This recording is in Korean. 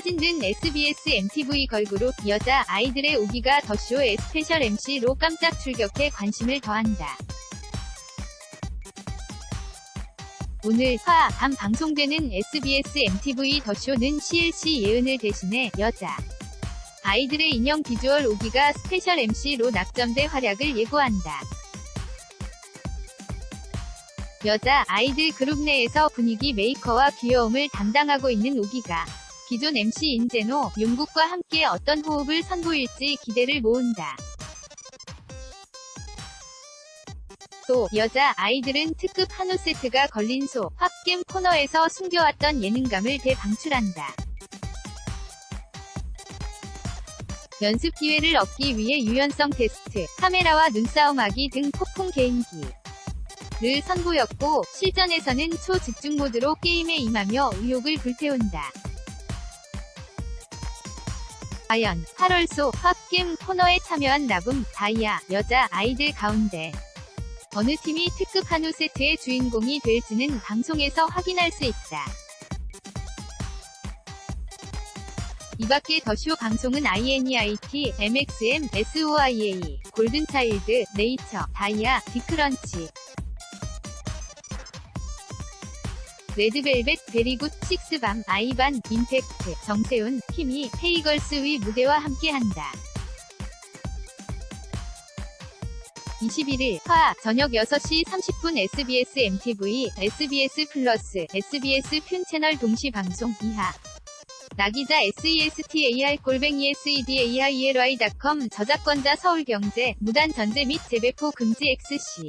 사진 등 SBS MTV 걸그룹 여자 아이들의 오기가 더쇼의 스페셜 MC로 깜짝 출격해 관심을 더한다. 오늘 화, 밤 방송되는 SBS MTV 더쇼는 CLC 예은을 대신해 여자 아이들의 인형 비주얼 오기가 스페셜 MC로 낙점돼 활약을 예고한다. 여자 아이들 그룹 내에서 분위기 메이커와 귀여움을 담당하고 있는 오기가 기존 MC 인제노, 용국과 함께 어떤 호흡을 선보일지 기대를 모은다. 또 여자 아이들은 특급 한우 세트가 걸린 소, 팝겜 코너에서 숨겨왔던 예능감을 대방출한다. 연습 기회를 얻기 위해 유연성 테스트, 카메라와 눈싸움하기 등 폭풍 개인기. 를 선보였고, 실전에서는 초집중 모드로 게임에 임하며 의욕을 불태운다. 과연 8월 소 팝겜 코너에 참여한 나붐, 다이아, 여자 아이들 가운데 어느 팀이 특급 한우 세트의 주인공이 될지는 방송에서 확인할 수 있다. 이밖에 더쇼 방송은 INEIT, MXM, SOIA, 골든차일드, 네이처, 다이아, 디크런치, 레드벨벳, 베리굿, 식스밤, 아이반, 임팩트, 정세훈, 힘이, 헤이걸스의 무대와 함께한다. 21일 화 저녁 6시 30분 SBS MTV, SBS 플러스, SBS 튠 채널 동시 방송 이하 나기자 SESTAR 골뱅이 SEDAIRY.com 저작권자 서울경제 무단 전제 및 재배포 금지 XC